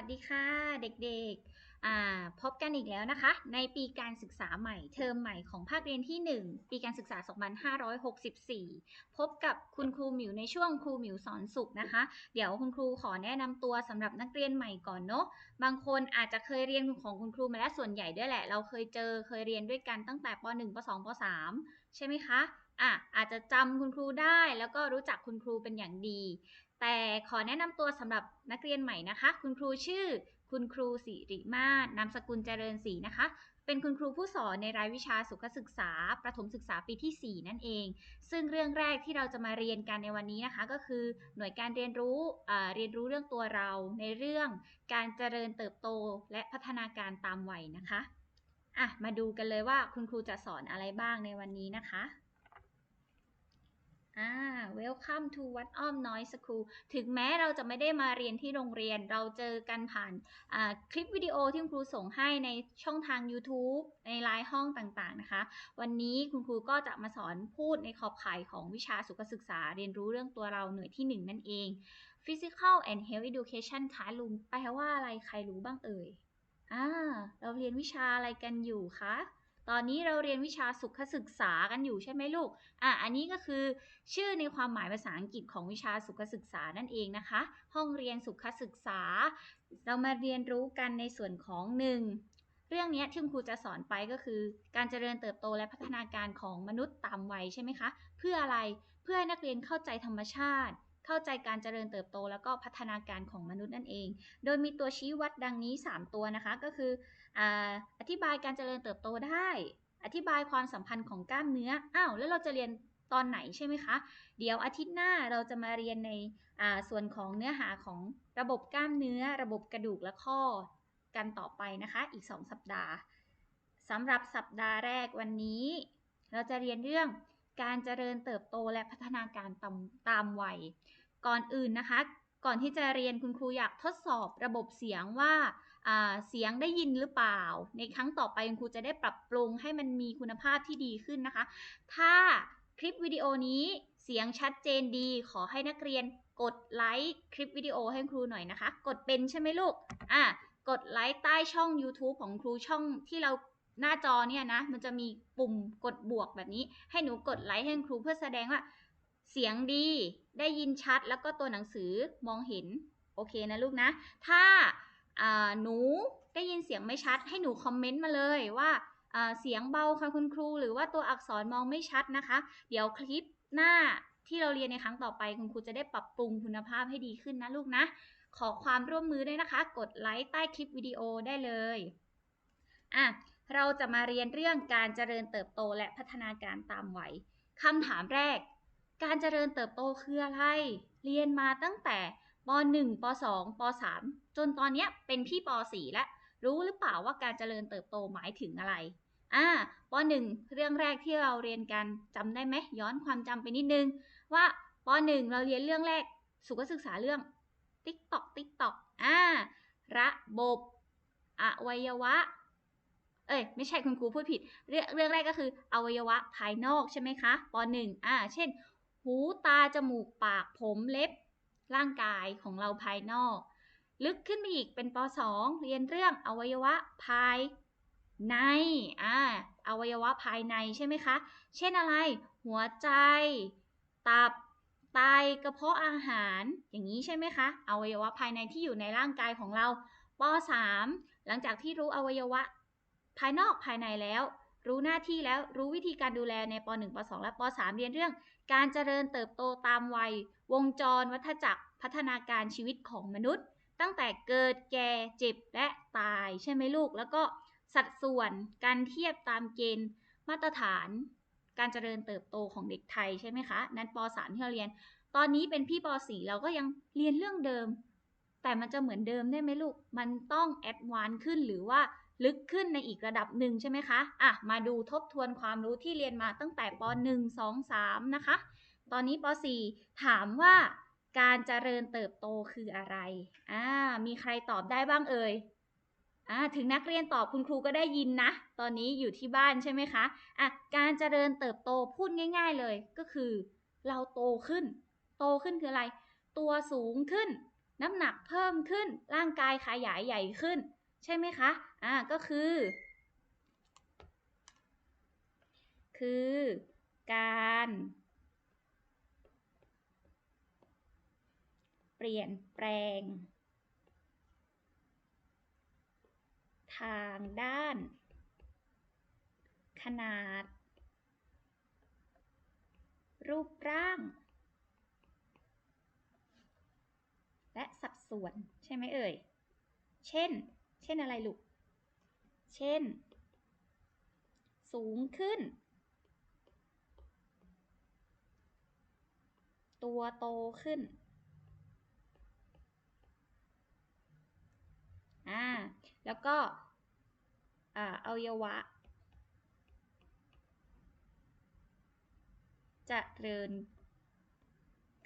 วัสดีค่ะเด็กๆพบกันอีกแล้วนะคะ ในปีการศึกษาใหม่เทอมใหม่ของภาคเรียนที่ 1 ปีการศึกษา 2564 พบกับคุณครูหมิวในช่วงครูหมิวสอนสุขนะคะ เดี๋ยวคุณครูขอแนะนำตัวสำหรับนักเรียนใหม่ก่อนเนาะบางคนอาจจะเคยเรียนของคุณครูมาแล้วส่วนใหญ่ด้วยแหละ เราเคยเจอเคยเรียนด้วยกันตั้งแต่ป .1 ป .2 ป .3 ใช่ไหมคะอะอาจจะจำคุณครูได้แล้วก็รู้จักคุณครูเป็นอย่างดี แต่ขอแนะนำตัวสำหรับนักเรียนใหม่นะคะ คุณครูชื่อ คุณครูสิริมาศนามสกุลเจริญศรีนะคะ เป็นคุณครูผู้สอนในรายวิชาสุขศึกษา ประถมศึกษาปีที่ 4 นั่นเอง ซึ่งเรื่องแรกที่เราจะมาเรียนกันในวันนี้นะคะ ก็คือหน่วยการเรียนรู้เรียนรู้เรื่องตัวเราในเรื่องการเจริญเติบโตและพัฒนาการตามวัยนะคะอะมาดูกันเลยว่าคุณครูจะสอนอะไรบ้างในวันนี้นะคะ อ่า welcome to วัดอ้อมน้อยสคูลถึงแม้เราจะไม่ได้มาเรียนที่โรงเรียน เราเจอกันผ่านคลิปวิดีโอที่คุณครูส่งให้ในช่องทาง YouTube ในไลน์ห้องต่างๆนะคะ วันนี้คุณครูก็จะมาสอนพูดในขอบข่ายของวิชาสุขศึกษา เรียนรู้เรื่องตัวเราหน่วยที่ 1 นั่นเอง Physical and Health Education คะลุงแปลว่าอะไรใครรู้บ้างเอ่ยอ่าเราเรียนวิชาอะไรกันอยู่คะ ตอนนี้เราเรียนวิชาสุขศึกษากันอยู่ใช่ไหมลูก อะ อันนี้ก็คือชื่อในความหมายภาษาอังกฤษของวิชาสุขศึกษานั่นเองนะคะ ห้องเรียนสุขศึกษา เรามาเรียนรู้กันในส่วนของหนึ่งเรื่องนี้ที่ครูจะสอนไปก็คือ การเจริญเติบโตและพัฒนาการของมนุษย์ตามวัยใช่ไหมคะ เพื่ออะไร เพื่อให้นักเรียนเข้าใจธรรมชาติเข้าใจการเจริญเติบโตแล้วก็พัฒนาการของมนุษย์นั่นเอง โดยมีตัวชี้วัดดังนี้ 3 ตัวนะคะ ก็คือ อธิบายการเจริญเติบโตได้ อธิบายความสัมพันธ์ของกล้ามเนื้อ อ้าว แล้วเราจะเรียนตอนไหนใช่ไหมคะ เดี๋ยวอาทิตย์หน้าเราจะมาเรียนในส่วนของเนื้อหาของระบบกล้ามเนื้อ ระบบกระดูกและข้อกันต่อไปนะคะ อีก 2 สัปดาห์สำหรับสัปดาห์แรกวันนี้ เราจะเรียนเรื่องการเจริญเติบโตและพัฒนาการตามตามวัย ก่อนอื่นนะคะ ก่อนที่จะเรียนคุณครูอยากทดสอบระบบเสียงว่า เสียงได้ยินหรือเปล่า ในครั้งต่อไปคุณครูจะได้ปรับปรุงให้มันมีคุณภาพที่ดีขึ้นนะคะ ถ้าคลิปวิดีโอนี้เสียงชัดเจนดี ขอให้นักเรียนกดไลค์คลิปวิดีโอให้ครูหน่อยนะคะ กดเป็นใช่ไหมลูก อะ กดไลค์ใต้ช่อง YouTube ของครูช่องที่เราหน้าจอเนี่ยนะ มันจะมีปุ่มกดบวกแบบนี้ ให้หนูกดไลค์ให้ครูเพื่อแสดงว่า เสียงดี ได้ยินชัด แล้วก็ตัวหนังสือมองเห็น โอเคนะลูกนะ ถ้า หนูได้ยินเสียงไม่ชัด ให้หนูคอมเมนต์มาเลยว่าเสียงเบาค่ะคุณครู หรือว่าตัวอักษรมองไม่ชัดนะคะ เดี๋ยวคลิปหน้าที่เราเรียนในครั้งต่อไปคุณครูจะได้ปรับปรุงคุณภาพให้ดีขึ้นนะลูกนะ ขอความร่วมมือด้วยนะคะ กดไลค์ใต้คลิปวิดีโอได้เลยอะเราจะมาเรียนเรื่องการเจริญเติบโตและพัฒนาการตามวัยคำถามแรก การเจริญเติบโตคืออะไร เรียนมาตั้งแต่ป .1 ป .2 ป .3 จนตอนนี้เป็นพี่ป .4 แล้วรู้หรือเปล่าว่าการเจริญเติบโตหมายถึงอะไรอ่าป .1 เรื่องแรกที่เราเรียนกันจำได้ไหมย้อนความจำไปนิดนึง ว่าป .1 เราเรียนเรื่องแรกสุขศึกษาเรื่องติ๊กตอกติ๊กตอกอ่าระบบอวัยวะ เอ้ยไม่ใช่คุณครูพูดผิด เรื่องเรื่องแรกก็คืออวัยวะภายนอกใช่ไหมคะป .1 อ่าเช่น หูตาจมูกปากผมเล็บร่างกายของเราภายนอก ลึกขึ้นไปอีกเป็นป .2 เรียนเรื่องอวัยวะภายใน อ่า อวัยวะภายในใช่ไหมคะ เช่นอะไร หัวใจ ตับ ไต กระเพาะอาหาร อย่างนี้ใช่ไหมคะ อวัยวะภายในที่อยู่ในร่างกายของเราป .3 หลังจากที่รู้อวัยวะ ภายนอกภายในแล้ว รู้หน้าที่แล้ว รู้วิธีการดูแลในป .1 ป .2 และป .3 เรียนเรื่อง การเจริญเติบโตตามวัย วงจรวัฏจักร พัฒนาการชีวิตของมนุษย์ ตั้งแต่เกิดแก่เจ็บและตายใช่ไหมลูก แล้วก็สัดส่วนการเทียบตามเกณฑ์มาตรฐาน การเจริญเติบโตของเด็กไทยใช่ไหมคะ นั้นป .3 ที่เราเรียน ตอนนี้เป็นพี่ป .4 เราก็ยังเรียนเรื่องเดิม แต่มันจะเหมือนเดิมได้ไหมลูก มันต้องแอดวานซ์ขึ้นหรือว่าลึกขึ้นในอีกระดับหนึ่งใช่ไหมคะ อะ มาดูทบทวนความรู้ที่เรียนมาตั้งแต่ป .1 2 3 นะคะ ตอนนี้ป .4 ถามว่า การเจริญเติบโตคืออะไรอ่ามีใครตอบได้บ้างเอ่ยอ่าถึงนักเรียนตอบคุณครูก็ได้ยินนะ ตอนนี้อยู่ที่บ้านใช่ไหมคะอะการเจริญเติบโตพูดง่าย ๆเลยก็คือ เราโตขึ้น โตขึ้นคืออะไร ตัวสูงขึ้น น้ำหนักเพิ่มขึ้น ร่างกายขยายใหญ่ขึ้น ใช่ไหมคะอ่าก็คือ คือการ เปลี่ยนแปลง ทางด้าน ขนาด รูปร่าง และสัดส่วน ใช่ไหมเอ่ย เช่น เช่นอะไรลูก เช่น สูงขึ้น ตัวโตขึ้น อ่า แล้วก็อ่าอวัยวะจะเริญ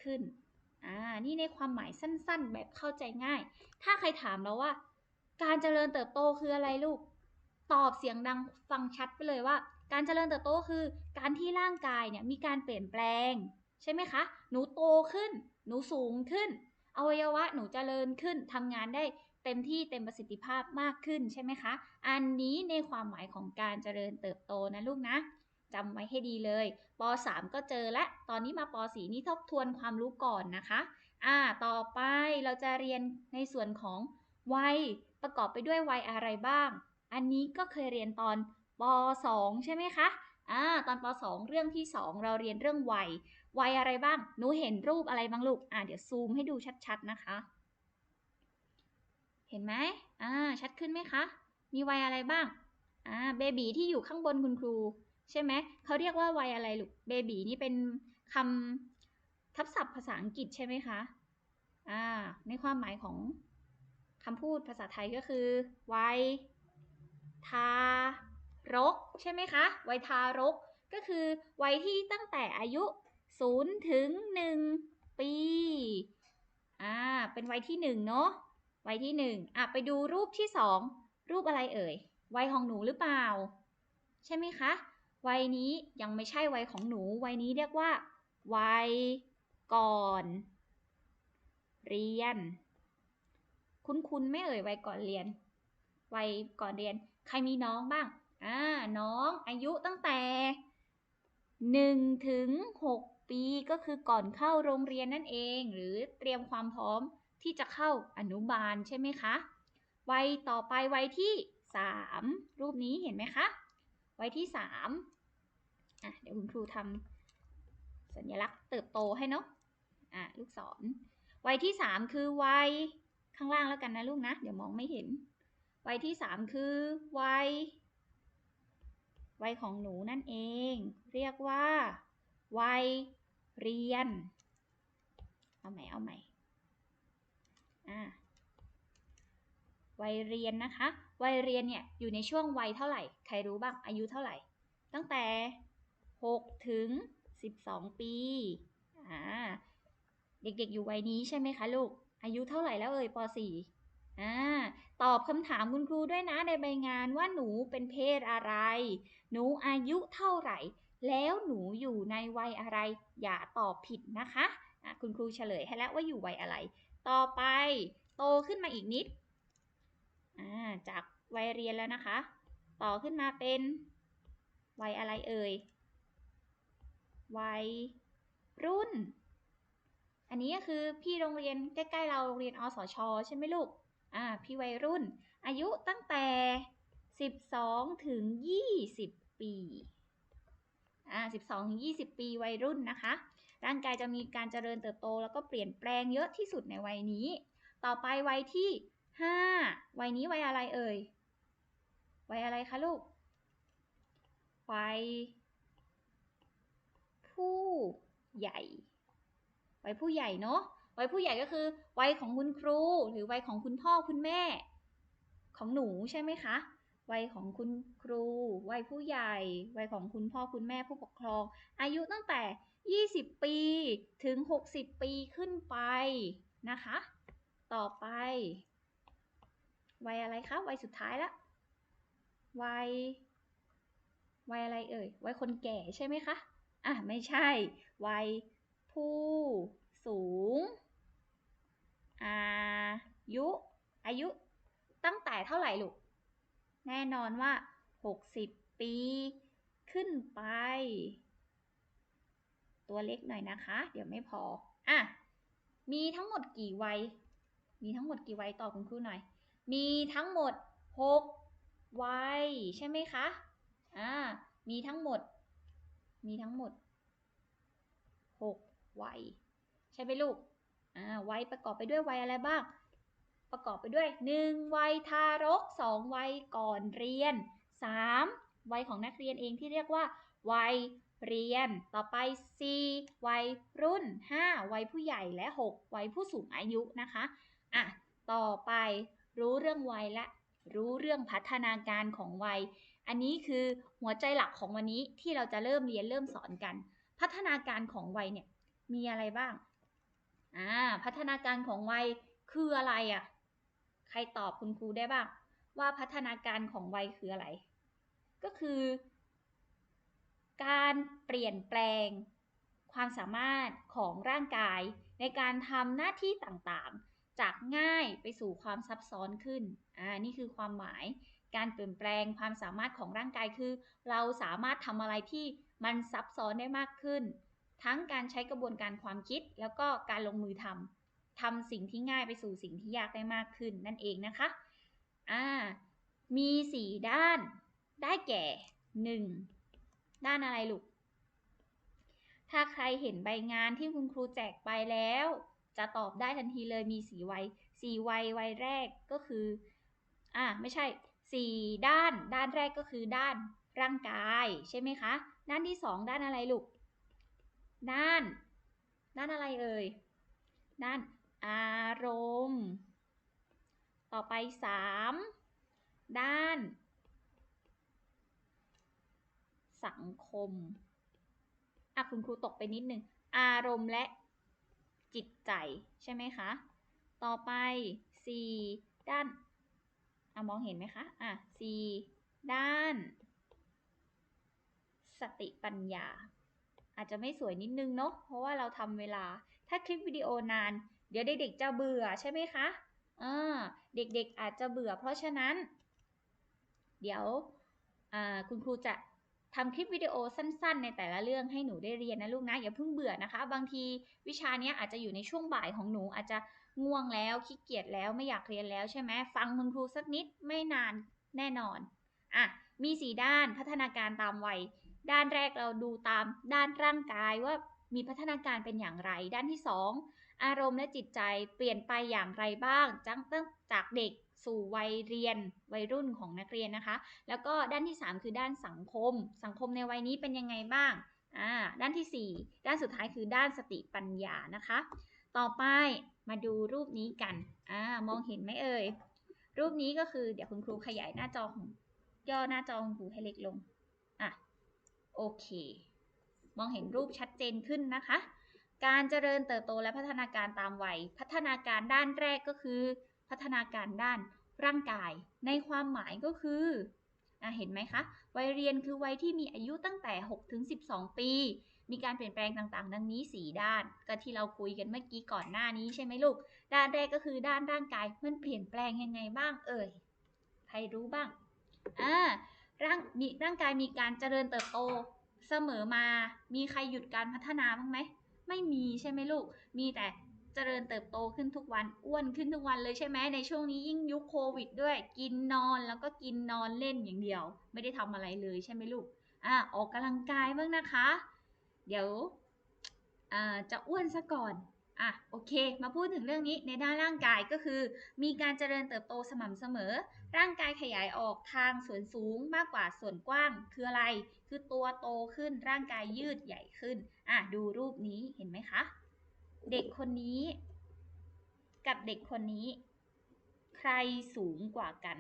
ขึ้น อ่า นี่ในความหมายสั้นๆ แบบเข้าใจง่าย ถ้าใครถามเราว่า การเจริญเติบโตคืออะไรลูก ตอบเสียงดังฟังชัดไปเลยว่า การเจริญเติบโตคือ การที่ร่างกายเนี่ยมีการเปลี่ยนแปลง ใช่ไหมคะ หนูโตขึ้น หนูสูงขึ้น อวัยวะหนูเจริญขึ้นทำงานได้ เต็มที่เต็มประสิทธิภาพมากขึ้นใช่ไหมคะ อันนี้ในความหมายของการเจริญเติบโตนะลูกนะจำไว้ให้ดีเลยป .3 ก็เจอและ ตอนนี้มาป .4 นี่ทบทวนความรู้ก่อนนะคะ อ่า ต่อไปเราจะเรียนในส่วนของวัยประกอบไปด้วยวัยอะไรบ้าง อันนี้ก็เคยเรียนตอนป .2 ใช่ไหมคะ อ่า ตอนป .2 เรื่องที่ 2 เราเรียนเรื่องวัย วัยอะไรบ้าง หนูเห็นรูปอะไรบ้างลูก อ่าเดี๋ยวซูมให้ดูชัดๆนะคะ เห็นไหมอ่า ชัดขึ้นไหมคะ มีวัยอะไรบ้าง อ่า เบบีที่อยู่ข้างบนคุณครู ใช่ไหม เขาเรียกว่าวัยอะไรลูก เบบีนี่เป็นคำทับศัพท์ภาษาอังกฤษใช่ไหมคะ อ่า ในความหมายของคำพูดภาษาไทยก็คือ วัยทารก ใช่ไหมคะ วัยทารก ก็คือวัยที่ตั้งแต่อายุ0ถึง1ปี อ่า เป็นวัยที่1เนาะ วัยที่ 1อะไปดูรูปที่ 2 รูปอะไรเอ่ย วัยของหนูหรือเปล่า ใช่ไหมคะ วัยนี้ยังไม่ใช่วัยของหนู วัยนี้เรียกว่า วัยก่อน เรียน คุ้นๆไม่เอ่ยวัยก่อนเรียน วัยก่อนเรียน ใครมีน้องบ้าง อ่า น้องอายุตั้งแต่1ถึง6ปีก็คือก่อนเข้าโรงเรียนนั่นเอง หรือเตรียมความพร้อม ที่จะเข้าอนุบาลใช่ไหมคะ วัยต่อไปวัยที่ 3 รูปนี้เห็นไหมคะ วัยที่3อะเดี๋ยวคุณครูทำสัญลักษณ์เติบโตให้เนาะอะลูกศร วัยที่ 3 คือวัยข้างล่างแล้วกันนะลูกนะ เดี๋ยวมองไม่เห็น วัยที่ 3 คือวัยวัยของหนูนั่นเอง เรียกว่า วัยเรียน เอาใหม่เอาใหม่ วัยเรียนนะคะ วัยเรียนเนี่ยอยู่ในช่วงวัยเท่าไหร่ ใครรู้บ้าง อายุเท่าไหร่ ตั้งแต่ 6 ถึง 12 ปี อ่า เด็กๆอยู่วัยนี้ใช่ไหมคะลูก อายุเท่าไหร่แล้วเอ่ยป .4 อ่า ตอบคำถามคุณครูด้วยนะในใบงานว่าหนูเป็นเพศอะไร หนูอายุเท่าไหร่ แล้วหนูอยู่ในวัยอะไร อย่าตอบผิดนะคะะคุณครูเฉลยให้แล้วว่าอยู่วัยอะไร ต่อไปโตขึ้นมาอีกนิดาจากวัยเรียนแล้วนะคะ ต่อขึ้นมาเป็น วัยอะไรเอ่ย วัยรุ่น อันนี้ก็คือพี่โรงเรียนใกล้ๆเราโรงเรียนอสช ใช่ไหมลูก อ่า พี่วัยรุ่น อายุตั้งแต่ 12 ถึง 20 ปี อ่า 12 ถึง 20 ปีวัยรุ่นนะคะ ร่างกายจะมีการเจริญเติบโต แล้วก็เปลี่ยนแปลงเยอะที่สุดในวัยนี้ ต่อไปวัยที่ 5 วัยนี้วัยอะไรเอ่ย วัยอะไรคะลูก วัยผู้ใหญ่วัยผู้ใหญ่เนาะวัยผู้ใหญ่ก็คือวัยของคุณครู หรือวัยของคุณพ่อคุณแม่ ของหนูใช่ไหมคะ วัยของคุณครู วัยผู้ใหญ่ วัยของคุณพ่อคุณแม่ผู้ปกครอง อายุตั้งแต่ 20 ปี ถึง 60 ปีขึ้นไปนะคะ ต่อไป วัยอะไรคะวัยสุดท้ายละวัยวัยอะไรเอ่ยวัยคนแก่ใช่ไหมคะอะไม่ใช่ วัยผู้สูง อายุ อายุตั้งแต่เท่าไหร่ลูก แน่นอนว่า 60 ปี ขึ้นไป ตัวเล็กหน่อยนะคะ เดี๋ยวไม่พอ อะ มีทั้งหมดกี่วัย มีทั้งหมดกี่วัยตอบคุณครูหน่อย มีทั้งหมด 6 วัย ใช่ไหมคะ อ่า มีทั้งหมด มีทั้งหมด 6 วัย ใช่ไหมลูก อ่า วัยประกอบไปด้วยวัยอะไรบ้าง ประกอบไปด้วย 1. วัยทารก 2. วัยก่อนเรียน 3. วัยของนักเรียนเองที่เรียกว่า วัย เรียน ต่อไป 4. วัยรุ่น 5. วัยผู้ใหญ่และ 6. วัยผู้สูงอายุนะคะ อะ ต่อไปรู้เรื่องวัยและรู้เรื่องพัฒนาการของวัย อันนี้คือหัวใจหลักของวันนี้ที่เราจะเริ่มเรียนเริ่มสอนกัน พัฒนาการของวัยเนี่ยมีอะไรบ้าง อ่า พัฒนาการของวัยคืออะไรอะ่ะ ใครตอบคุณครูได้บ้าง ว่าพัฒนาการของวัยคืออะไร ก็คือ การเปลี่ยนแปลง ความสามารถของร่างกาย ในการทำหน้าที่ต่างๆ จากง่ายไปสู่ความซับซ้อนขึ้น อ่า นี่คือความหมาย การเปลี่ยนแปลงความสามารถของร่างกายคือ เราสามารถทำอะไรที่มันซับซ้อนได้มากขึ้น ทั้งการใช้กระบวนการความคิด แล้วก็การลงมือทำทำสิ่งที่ง่ายไปสู่สิ่งที่ยากได้มากขึ้น นั่นเองนะคะ อ่า มีสี่ด้าน ได้แก่หนึ่ง ด้านอะไรลูก ถ้าใครเห็นใบงานที่คุณครูแจกไปแล้ว จะตอบได้ทันทีเลยมีสีวัยสี่วัยวัยแรกก็คือ อ่าไม่ใช่สี่ด้าน ด้านแรกก็คือด้านร่างกายใช่ไหมคะ ด้านที่สองด้านอะไรลูก ด้าน ด้านอะไรเอ่ย ด้านอารมณ์ ต่อไปสามด้าน สังคมอะคุณครูตกไปนิดนึง อารมณ์และจิตใจ ใช่ไหมคะ ต่อไปสี่ด้านอะมองเห็นไหมคะ อะสี่ด้าน สติปัญญา อาจจะไม่สวยนิดนึงเนาะ เพราะว่าเราทำเวลา ถ้าคลิปวิดีโอนาน เดี๋ยวเด็กๆจะเบื่อใช่ไหมคะอ่าเด็กๆอาจจะเบื่อ เพราะฉะนั้น เดี๋ยวคุณครูจะ ทำคลิปวิดีโอสั้นๆ ในแต่ละเรื่องให้หนูได้เรียนนะลูกนะ อย่าเพิ่งเบื่อนะคะ บางทีวิชานี้อาจจะอยู่ในช่วงบ่ายของหนูอาจจะง่วงแล้วขี้เกียจแล้วไม่อยากเรียนแล้วใช่ไหมฟังคุณครูสักนิดไม่นานแน่นอนอะมีสีด้านพัฒนาการตามวัยด้านแรกเราดูตามด้านร่างกายว่ามีพัฒนาการเป็นอย่างไร ด้านที่ 2 อารมณ์และจิตใจเปลี่ยนไปอย่างไรบ้างจังตั้งจากเด็ก สู่วัยเรียนวัยรุ่นของนักเรียนนะคะ แล้วก็ด้านที่ 3 คือด้านสังคม สังคมในวัยนี้เป็นยังไงบ้างอ่าด้านที่ 4 ด้านสุดท้ายคือด้านสติปัญญานะคะ ต่อไปมาดูรูปนี้กันอ่ามองเห็นไหมเอ่ยรูปนี้ก็คือเดี๋ยวคุณครูขยายหน้าจอของย่อหน้าจอคุณครูให้เล็กลงอะโอเค มองเห็นรูปชัดเจนขึ้นนะคะ การเจริญเติบโตและพัฒนาการตามวัย พัฒนาการด้านแรกก็คือ พัฒนาการด้านร่างกาย ในความหมายก็คืออเห็นไหมคะ วัยเรียนคือวัยที่มีอายุตั้งแต่ 6 ถึง 12 ปี มีการเปลี่ยนแปลงต่างๆ ดังนี้ 4 ด้าน ก็ที่เราคุยกันเมื่อกี้ก่อนหน้านี้ใช่ไหมลูก ด้านแรกก็คือด้านร่างกาย มันเปลี่ยนแปลงยังไงบ้างเอ่ย ใครรู้บ้าง อ่า ร่างมีร่างกายมีการเจริญเติบโตเสมอมา มีใครหยุดการพัฒนาบ้างไหม ไม่มีใช่ไหมลูก มีแต่ เจริญเติบโตขึ้นทุกวันอ้วนขึ้นทุกวันเลยใช่ไหมในช่วงนี้ยิ่งยุคโควิดด้วย กินนอนแล้วก็กินนอนเล่นอย่างเดียว ไม่ได้ทำอะไรเลยใช่ไหมลูกอ่าออกกำลังกายบ้างนะคะ เดี๋ยวอ่าจะอ้วนซะก่อนอะโอเค มาพูดถึงเรื่องนี้ในด้านร่างกายก็คือ มีการเจริญเติบโตสม่ำเสมอ ร่างกายขยายออกทางส่วนสูงมากกว่าส่วนกว้าง คืออะไร คือตัวโตขึ้นร่างกายยืดใหญ่ขึ้นอะดูรูปนี้เห็นไหมคะ เด็กคนนี้ กับเด็กคนนี้ ใครสูงกว่ากัน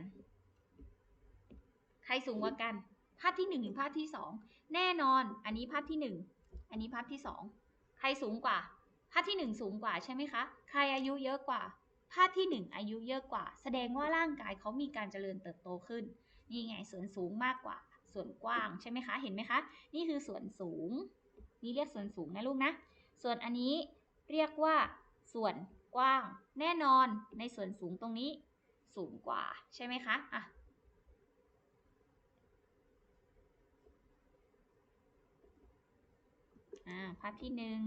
ใครสูงกว่ากัน ภาพที่หนึ่งหรือภาพที่สองแน่นอน อันนี้ภาพที่หนึ่งอันนี้ภาพที่สองใครสูงกว่า ภาพที่หนึ่งสูงกว่าใช่ไหมคะ ใครอายุเยอะกว่า ภาพที่หนึ่งอายุเยอะกว่า แสดงว่าร่างกายเขามีการเจริญเติบโตขึ้น นี่ไงส่วนสูงมากกว่า ส่วนกว้างใช่ไหมคะ เห็นไหมคะ นี่คือส่วนสูง นี่เรียกส่วนสูงนะลูกนะ ส่วนอันนี้ เรียกว่า ส่วนกว้าง แน่นอนในส่วนสูงตรงนี้ สูงกว่าใช่ไหมคะอะภาพที่หนึ่ง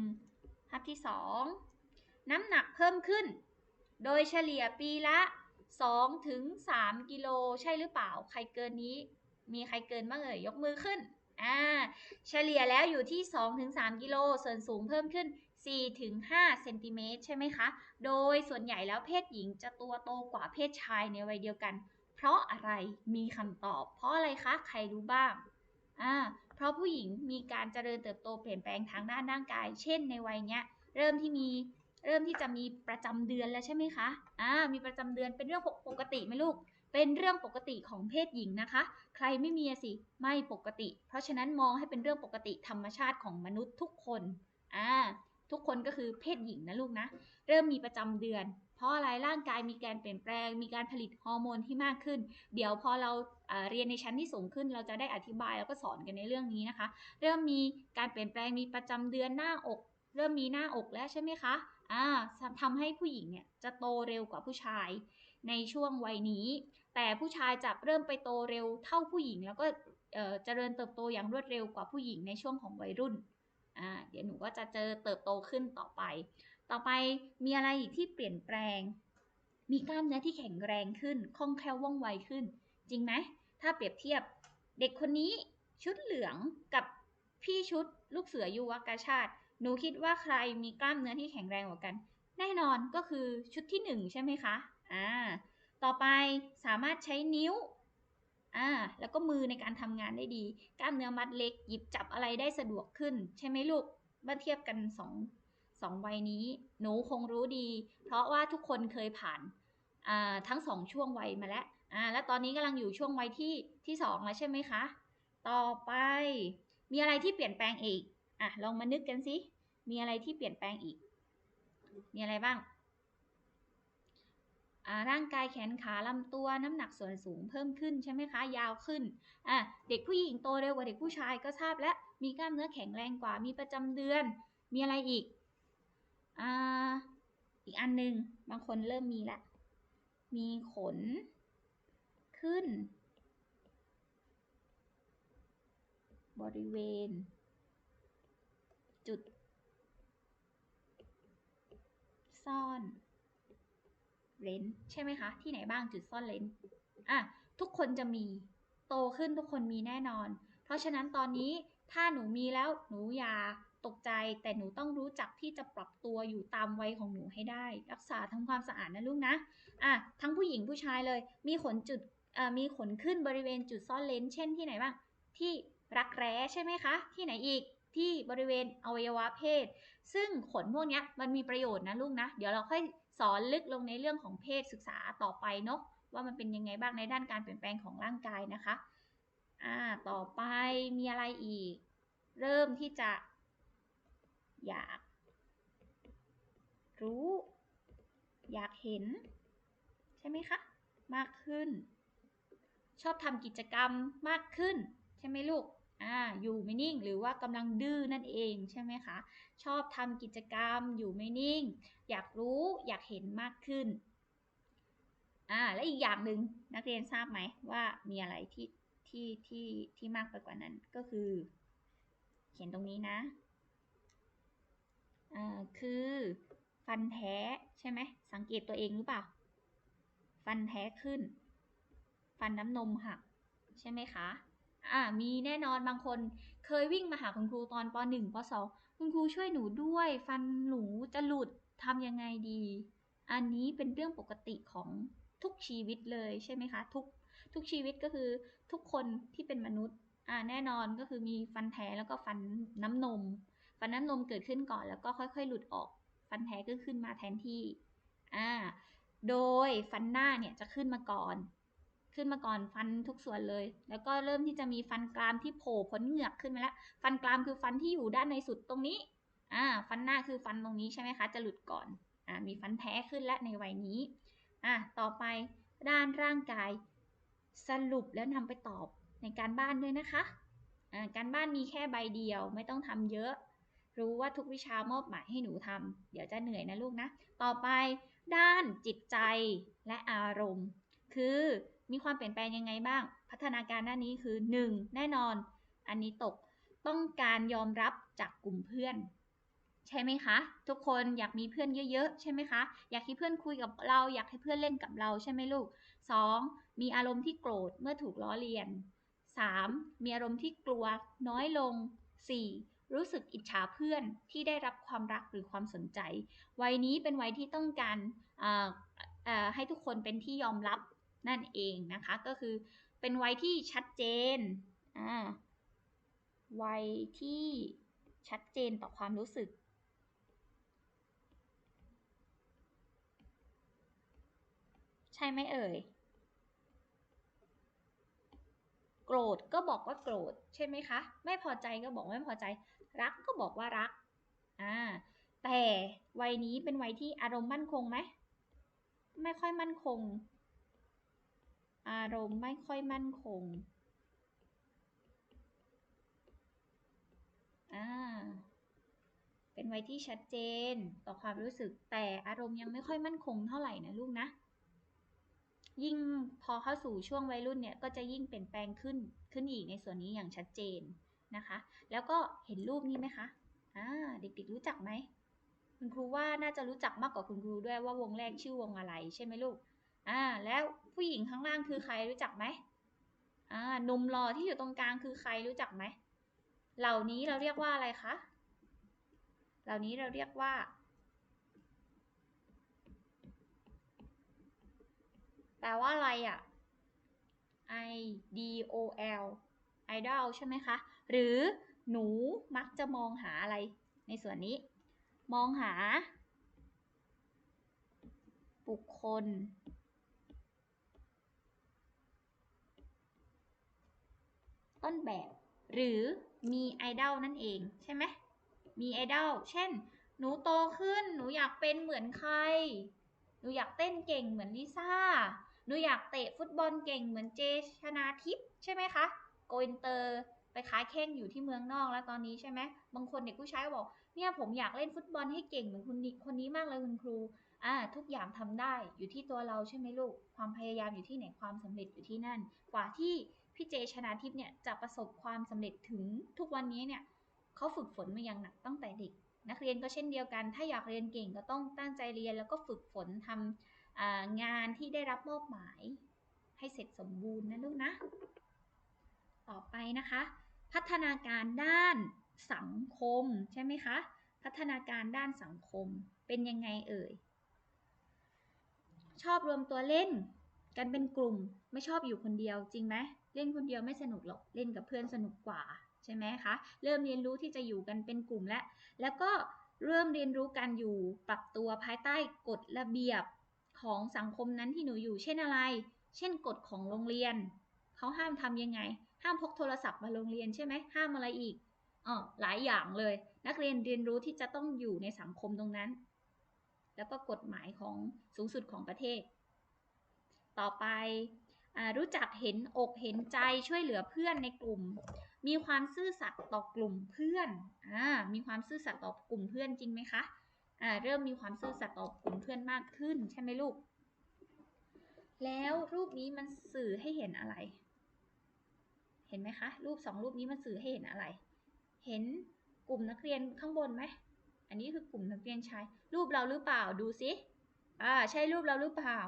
ภาพที่สองน้ำหนักเพิ่มขึ้น โดยเฉลี่ยปีละ2ถึง3กิโลใช่หรือเปล่า ใครเกินนี้ มีใครเกินบ้างเอ่ย ยกมือขึ้น อ่า เฉลี่ยแล้วอยู่ที่2ถึง3กิโล ส่วนสูงเพิ่มขึ้น 4ถึง5เซนติเมตรใช่ไหมคะ โดยส่วนใหญ่แล้วเพศหญิงจะตัวโตกว่าเพศชายในวัยเดียวกัน เพราะอะไรมีคำตอบ เพราะอะไรคะ ใครรู้บ้างอ่าเพราะผู้หญิงมีการเจริญเติบโตเปลี่ยนแปลงทางด้านร่างกาย เช่น ในวัยเนี้ยเริ่มที่มีเริ่มที่จะมีประจำเดือนแล้วใช่ไหมคะอ่ามีประจำเดือนเป็นเรื่องปกติไหมลูก เป็นเรื่องปกติของเพศหญิงนะคะ ใครไม่มีสิ ไม่ปกติ เพราะฉะนั้นมองให้เป็นเรื่องปกติธรรมชาติของมนุษย์ทุกคนอ่า ทุกคนก็คือเพศหญิงนะลูกนะ เริ่มมีประจำเดือน เพราะอะไรร่างกายมีการเปลี่ยนแปลง มีการผลิตฮอร์โมนที่มากขึ้น เดี๋ยวพอเราเรียนในชั้นที่สูงขึ้น เราจะได้อธิบายแล้วก็สอนกันในเรื่องนี้นะคะ เริ่มมีการเปลี่ยนแปลงมีประจำเดือนหน้าอก เริ่มมีหน้าอกแล้วใช่ไหมคะอ่าทำให้ผู้หญิงเนี่ยจะโตเร็วกว่าผู้ชายในช่วงวัยนี้ แต่ผู้ชายจะเริ่มไปโตเร็วเท่าผู้หญิง แล้วก็เจริญเติบโตอย่างรวดเร็วกว่าผู้หญิงในช่วงของวัยรุ่น อ่าเดี๋ยวหนูก็จะเจอเติบโตขึ้นต่อไป ต่อไปมีอะไรอีกที่เปลี่ยนแปลง มีกล้ามเนื้อที่แข็งแรงขึ้นคล่องแคล่วว่องไวขึ้น จริงไหมถ้าเปรียบเทียบเด็กคนนี้ชุดเหลืองกับพี่ชุดลูกเสือยุวกาชาติ หนูคิดว่าใครมีกล้ามเนื้อที่แข็งแรงกว่ากัน แน่นอนก็คือชุดที่หนึ่งใช่ไหมคะ อ่า ต่อไปสามารถใช้นิ้ว อ่าแล้วก็มือในการทำงานได้ดี กล้ามเนื้อมัดเล็ก หยิบจับอะไรได้สะดวกขึ้น ใช่ไหมลูกเมื่อเทียบกันสองสองวัยนี้ หนูคงรู้ดี เพราะว่าทุกคนเคยผ่านอ่าทั้งสองช่วงวัยมาแล้วอ่าและตอนนี้กำลังอยู่ช่วงวัยที่ที่สองแล้วใช่ไหมคะ ต่อไป มีอะไรที่เปลี่ยนแปลงอีกอะลองมานึกกันสิมีอะไรที่เปลี่ยนแปลงอีก มีอะไรบ้าง ร่างกายแขนขาลำตัวน้ำหนักส่วนสูงเพิ่มขึ้นใช่ไหมคะ ยาวขึ้นอะเด็กผู้หญิงโตเร็วกว่าเด็กผู้ชายก็ทราบแล้วมีกล้ามเนื้อแข็งแรงกว่ามีประจำเดือน มีอะไรอีกอ่าอีกอันหนึ่งบางคนเริ่มมีละมีขน ขึ้น บริเวณ จุด ซ่อน เลนใช่ไหมคะ ที่ไหนบ้างจุดซ่อนเลนส์อะทุกคนจะมีโตขึ้นทุกคนมีแน่นอน เพราะฉะนั้นตอนนี้ถ้าหนูมีแล้วหนูอย่าตกใจ แต่หนูต้องรู้จักที่จะปรับตัวอยู่ตามวัยของหนูให้ได้ รักษาทั้งความสะอาดนะลูกนะอะทั้งผู้หญิงผู้ชายเลย มีขนจุดมีขนขึ้นบริเวณจุดซ่อนเลนส์เช่นที่ไหนบ้าง ที่รักแร้ใช่ไหมคะ ที่ไหนอีกที่บริเวณอวัยวะเพศ ซึ่งขนพวกนี้มันมีประโยชน์นะลูกนะ เดี๋ยวเราค่อย สอนลึกลงในเรื่องของเพศศึกษาต่อไปเนาะว่ามันเป็นยังไงบ้างในด้านการเปลี่ยนแปลงของร่างกายนะคะ อ่า ต่อไปมีอะไรอีก เริ่มที่จะอยาก รู้ อยากเห็น ใช่ไหมคะ มากขึ้น ชอบทำกิจกรรมมากขึ้น ใช่ไหมลูก อ่าอยู่ไม่นิ่งหรือว่ากำลังดื้อนั่นเองใช่ไหมคะ ชอบทำกิจกรรมอยู่ไม่นิ่ง อยากรู้อยากเห็นมากขึ้นอ่าและอีกอย่างหนึ่งนักเรียนทราบไหมว่ามีอะไรที่ที่ที่ที่มากไปกว่านั้นก็คือ เขียนตรงนี้นะอ่าคือฟันแท้ใช่ไหมสังเกตตัวเองหรือเปล่า ฟันแท้ขึ้น ฟันน้ำนมหักใช่ไหมคะ อ่ามีแน่นอนบางคนเคยวิ่งมาหาคุณครูตอนป .1 ป .2 คุณครูช่วยหนูด้วย ฟันหนูจะหลุดทำยังไงดี อันนี้เป็นเรื่องปกติของทุกชีวิตเลยใช่ไหมคะ ทุกทุกชีวิตก็คือทุกคนที่เป็นมนุษย์อ่าแน่นอนก็คือมีฟันแท้แล้วก็ฟันน้ำนม ฟันน้ำนมเกิดขึ้นก่อนแล้วก็ค่อยๆ หลุดออก ฟันแท้ก็ขึ้นมาแทนที่อ่าโดยฟันหน้าเนี่ยจะขึ้นมาก่อน ขึ้นมาก่อนฟันทุกส่วนเลย แล้วก็เริ่มที่จะมีฟันกรามที่โผล่พ้นเหงือกขึ้นมาแล้ว ฟันกรามคือฟันที่อยู่ด้านในสุดตรงนี้อ่าฟันหน้าคือฟันตรงนี้ใช่ไหมคะ จะหลุดก่อนอ่ามีฟันแท้ขึ้นและในวัยนี้อ่าต่อไปด้านร่างกายสรุปแล้วนำไปตอบในการบ้านด้วยนะคะอ่าการบ้านมีแค่ใบเดียวไม่ต้องทำเยอะ รู้ว่าทุกวิชามอบหมายให้หนูทำเดี๋ยวจะเหนื่อยนะลูกนะ ต่อไปด้านจิตใจและอารมณ์ คือ มีความเปลี่ยนแปลงยังไงบ้าง พัฒนาการด้านนี้คือ 1. แน่นอน อันนี้ตกต้องการยอมรับจากกลุ่มเพื่อน ใช่ไหมคะ ทุกคนอยากมีเพื่อนเยอะๆ ใช่ไหมคะ อยากให้เพื่อนคุยกับเรา อยากให้เพื่อนเล่นกับเราใช่ไหมลูก 2. มีอารมณ์ที่โกรธเมื่อถูกล้อเลียน 3. มีอารมณ์ที่กลัวน้อยลง 4. รู้สึกอิจฉาเพื่อนที่ได้รับความรักหรือความสนใจ วัยนี้เป็นวัยที่ต้องการให้ทุกคนเป็นที่ยอมรับ นั่นเองนะคะ ก็คือเป็นวัยที่ชัดเจนวัยที่ชัดเจนต่อความรู้สึก ใช่ไหมเอ่ย โกรธก็บอกว่าโกรธใช่ไหมคะ ไม่พอใจก็บอกไม่พอใจ รักก็บอกว่ารักอ่าแต่วัยนี้เป็นวัยที่อารมณ์มั่นคงไหมไม่ค่อยมั่นคง อารมณ์ไม่ค่อยมั่นคง อ่า เป็นวัยที่ชัดเจนต่อความรู้สึกแต่อารมณ์ยังไม่ค่อยมั่นคงเท่าไหร่นะลูกนะ ยิ่งพอเข้าสู่ช่วงวัยรุ่นเนี่ยก็จะยิ่งเปลี่ยนแปลงขึ้นขึ้นอีกในส่วนนี้อย่างชัดเจนนะคะ แล้วก็เห็นรูปนี้ไหมคะ อ่า เด็กๆรู้จักไหม คุณครูว่าน่าจะรู้จักมากกว่าคุณครูด้วยว่าวงแรกชื่อวงอะไรใช่ไหมลูก อ่า แล้วผู้หญิงข้างล่างคือใครรู้จักไหมอ่าหนุ่มหล่อที่อยู่ตรงกลางคือใครรู้จักไหม เหล่านี้เราเรียกว่าอะไรคะ เหล่านี้เราเรียกว่า แปลว่าอะไรอะ่ะ I D O L idol ใช่ไหมคะ หรือหนูมักจะมองหาอะไร ในส่วนนี้ มองหา บุคคล ต้นแบบ หรือมีไอดอลนั่นเองใช่ไหมมีไอดอลเช่น หนูโตขึ้นหนูอยากเป็นเหมือนใคร หนูอยากเต้นเก่งเหมือนลิซ่าหนูอยากเตะฟุตบอลเก่งเหมือนเจชนาทิพย์ใช่ไหมคะโกอินเตอร์ไปค้าแข่งอยู่ที่เมืองนอกแล้วตอนนี้ใช่ไหมบางคนเด็กผู้ชายก็บอก เนี่ยผมอยากเล่นฟุตบอลให้เก่งเหมือนคนนี้คนนี้มากเลยคุณครูอ่าทุกอย่างทำได้อยู่ที่ตัวเราใช่ไหมลูก ความพยายามอยู่ที่ไหนความสำเร็จอยู่ที่นั่น กว่าที่ พี่เจชนาทิพย์เนี่ยจะประสบความสำเร็จถึงทุกวันนี้เนี่ยเขาฝึกฝนมาอย่างหนักตั้งแต่เด็ก นักเรียนก็เช่นเดียวกัน ถ้าอยากเรียนเก่งก็ต้องตั้งใจเรียน แล้วก็ฝึกฝนทำงานที่ได้รับมอบหมาย ให้เสร็จสมบูรณ์นะลูกนะ ต่อไปนะคะ พัฒนาการด้านสังคมใช่ไหมคะ พัฒนาการด้านสังคมเป็นยังไงเอ่ย ชอบรวมตัวเล่น กันเป็นกลุ่มไม่ชอบอยู่คนเดียวจริงไหม เล่นคนเดียวไม่สนุกหรอกเล่นกับเพื่อนสนุกกว่าใช่ไหมคะเริ่มเรียนรู้ที่จะอยู่กันเป็นกลุ่มแล้วแล้วก็เริ่มเรียนรู้การอยู่ปรับตัวภายใต้กฎระเบียบของสังคมนั้นที่หนูอยู่ เช่นอะไร เช่นกฎของโรงเรียนเขาห้ามทำยังไง ห้ามพกโทรศัพท์มาโรงเรียนใช่ไหมห้ามอะไรอีกอ๋อหลายอย่างเลย นักเรียนเรียนรู้ที่จะต้องอยู่ในสังคมตรงนั้น แล้วก็กฎหมายของสูงสุดของประเทศ ต่อไป รู้จักเห็นอกเห็นใจช่วยเหลือเพื่อนในกลุ่ม มีความซื่อสัตย์ต่อกลุ่มเพื่อนอมีความซื่อสัตย์ต่อกลุ่มเพื่อนจริงไหมคะเริ่มมีความซื่อสัตย์ต่อกลุ่มเพื่อนมากขึ้น ใช่ไหมลูก แล้วรูปนี้มันสื่อให้เห็นอะไร เห็นไหมคะ รูปสองรูปนี้มันสื่อให้เห็นอะไร เห็นกลุ่มนักเรียนข้างบนไหม อันนี้คือกลุ่มนักเรียนชาย รูปเราหรือเปล่าดูสิอ่าใช่รูปเราหรือเปล่า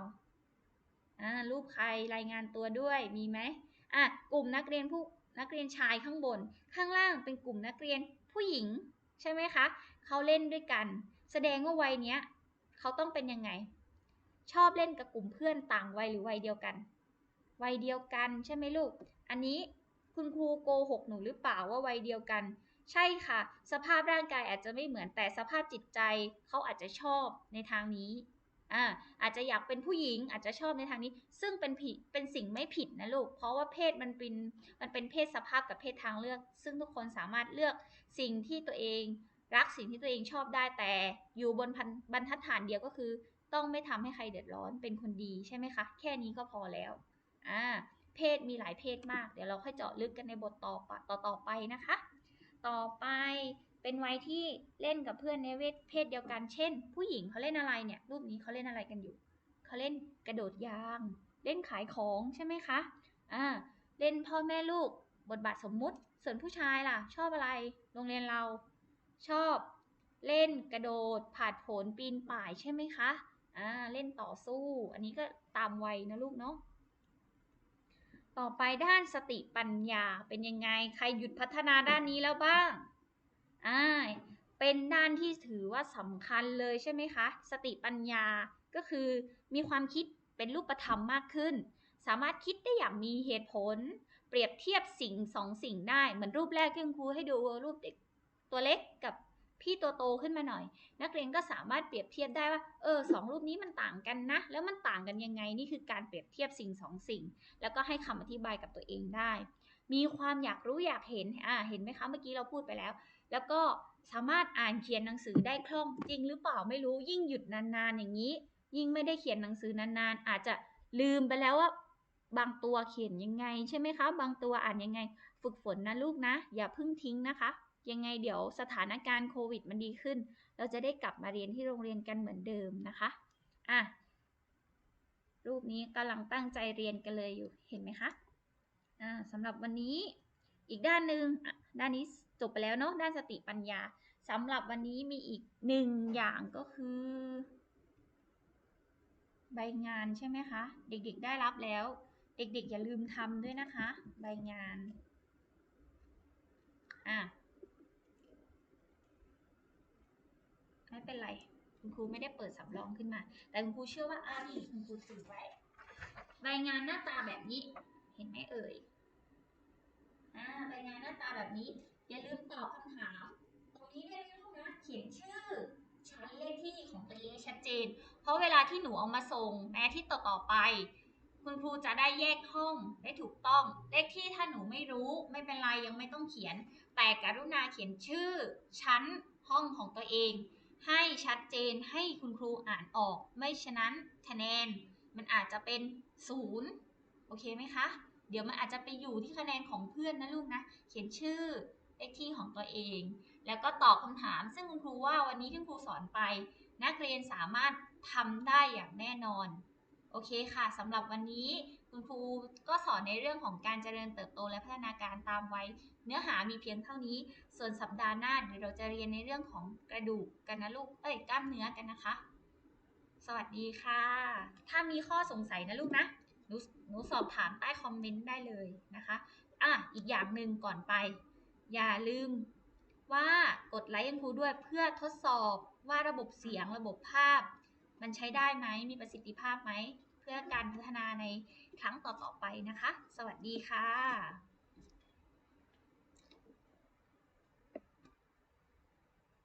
อ่ารูปใครรายงานตัวด้วยมีไหมอะกลุ่มนักเรียนผู้นักเรียนชายข้างบน ข้างล่างเป็นกลุ่มนักเรียนผู้หญิงใช่ไหมคะเขาเล่นด้วยกัน แสดงว่าวัยเนี้ยเขาต้องเป็นยังไง ชอบเล่นกับกลุ่มเพื่อนต่างวัยหรือวัยเดียวกัน วัยเดียวกันใช่ไหมลูก อันนี้คุณครูโกหกหนูหรือเปล่าว่าวัยเดียวกัน ใช่ค่ะ สภาพร่างกายอาจจะไม่เหมือนแต่สภาพจิตใจเขาอาจจะชอบในทางนี้ อ่าอาจจะอยากเป็นผู้หญิงอาจจะชอบในทางนี้ ซึ่งเป็นผิดเป็นสิ่งไม่ผิดนะลูก เพราะว่าเพศมันเป็นมันเป็นเพศสภาพกับเพศทางเลือก ซึ่งทุกคนสามารถเลือกสิ่งที่ตัวเองรักสิ่งที่ตัวเองชอบได้แต่อยู่บนบรรทัดฐานเดียวก็คือ ต้องไม่ทำให้ใครเดือดร้อนเป็นคนดีใช่ไหมคะ แค่นี้ก็พอแล้วอ่าเพศมีหลายเพศมาก เดี๋ยวเราค่อยเจาะลึกกันในบทต่อต่อต่อไปนะคะ ต่อไป เป็นวัยที่เล่นกับเพื่อนในเพศเดียวกัน เช่น ผู้หญิงเขาเล่นอะไรเนี่ย รูปนี้เขาเล่นอะไรกันอยู่ เขาเล่นกระโดดยาง เล่นขายของใช่ไหมคะ อ่า เล่นพ่อแม่ลูก บทบาทสมมุติ ส่วนผู้ชายล่ะ ชอบอะไร โรงเรียนเรา ชอบ เล่นกระโดด ผาดโผนปีนป่ายใช่ไหมคะ อ่า เล่นต่อสู้ อันนี้ก็ตามวัยนะลูกเนาะต่อไปด้านสติปัญญาเป็นยังไง ใครหยุดพัฒนาด้านนี้แล้วบ้าง อ่าเป็นด้านที่ถือว่าสำคัญเลยใช่ไหมคะ สติปัญญาก็คือมีความคิดเป็นรูปธรรมมากขึ้น สามารถคิดได้อย่างมีเหตุผล เปรียบเทียบสิ่งสองสิ่งได้ เหมือนรูปแรกที่คุณครูให้ดูรูปเด็กตัวเล็กกับพี่ตัวโตขึ้นมาหน่อย นักเรียนก็สามารถเปรียบเทียบได้ว่า เออสองรูปนี้มันต่างกันนะ แล้วมันต่างกันยังไง นี่คือการเปรียบเทียบสิ่งสองสิ่ง แล้วก็ให้คำอธิบายกับตัวเองได้ มีความอยากรู้อยากเห็น อ่า เห็นไหมคะ เมื่อกี้เราพูดไปแล้ว แล้วก็สามารถอ่านเขียนหนังสือได้คล่องจริงหรือเปล่าไม่รู้ยิ่งหยุดนานๆอย่างนี้ ยิ่งไม่ได้เขียนหนังสือนานๆ อาจจะลืมไปแล้วว่าบางตัวเขียนยังไงใช่ไหมคะ บางตัวอ่านยังไง ฝึกฝนนะลูกนะ อย่าเพิ่งทิ้งนะคะ ยังไงเดี๋ยวสถานการณ์โควิดมันดีขึ้น เราจะได้กลับมาเรียนที่โรงเรียนกันเหมือนเดิมนะคะอะรูปนี้กำลังตั้งใจเรียนกันเลยอยู่เห็นไหมคะอ่าสำหรับวันนี้อีกด้านหนึ่งด้านนี้ จบไปแล้วเนาะด้านสติปัญญาสำหรับวันนี้มีอีกหนึ่งอย่างก็คือ ใบงานใช่ไหมคะ เด็กๆได้รับแล้ว เด็กๆอย่าลืมทำด้วยนะคะ ใบงานอะไม่เป็นไร คุณครูไม่ได้เปิดสำรองขึ้นมา แต่คุณครูเชื่อว่าอ่านี่คุณครูถือไว้ใบงานหน้าตาแบบนี้ เห็นไหมเอ่ยอ่าใบงานหน้าตาแบบนี้ อย่าลืมตอบคำถาม ตรงนี้ไม่ได้ลูกนะเขียนชื่อชั้นเลขที่ของตัวเองชัดเจน เพราะเวลาที่หนูเอามาส่งแม้ที่ต่อต่อไป คุณครูจะได้แยกห้องได้ถูกต้อง เลขที่ถ้าหนูไม่รู้ไม่เป็นไรยังไม่ต้องเขียน แต่กรุณาเขียนชื่อ ชั้นห้องของตัวเอง ให้ชัดเจนให้คุณครูอ่านออก ไม่ฉะนั้นคะแนน มันอาจจะเป็นศูนย์โอเคไหมคะ เดี๋ยวมันอาจจะไปอยู่ที่คะแนนของเพื่อนนะลูกนะ เขียนชื่อ เลขที่ของตัวเอง แล้วก็ตอบคำถาม ซึ่งคุณครูว่าวันนี้ที่ครูสอนไป นักเรียนสามารถทำได้อย่างแน่นอน โอเคค่ะสำหรับวันนี้คุณครูก็สอนในเรื่องของการเจริญเติบโตและพัฒนาการตามไวัยเนื้อหามีเพียงเท่านี้ ส่วนสัปดาห์หน้าเดี๋ยวเราจะเรียนในเรื่องของกระดูกกันนะลูกเอ้ยกล้ามเนื้อกันนะคะ สวัสดีค่ะ ถ้ามีข้อสงสัยนะลูกนะหนูหนูสอบถามใต้คอมเมนต์ได้เลยนะคะอะอีกอย่างหนึ่งก่อนไป อย่าลืมว่ากดไลค์ยังครูด้วยเพื่อทดสอบว่าระบบเสียงระบบภาพ มันใช้ได้ไหมมีประสิทธิภาพไหม เพื่อการพัฒนาในครั้งต่อๆไปนะคะ สวัสดีค่ะ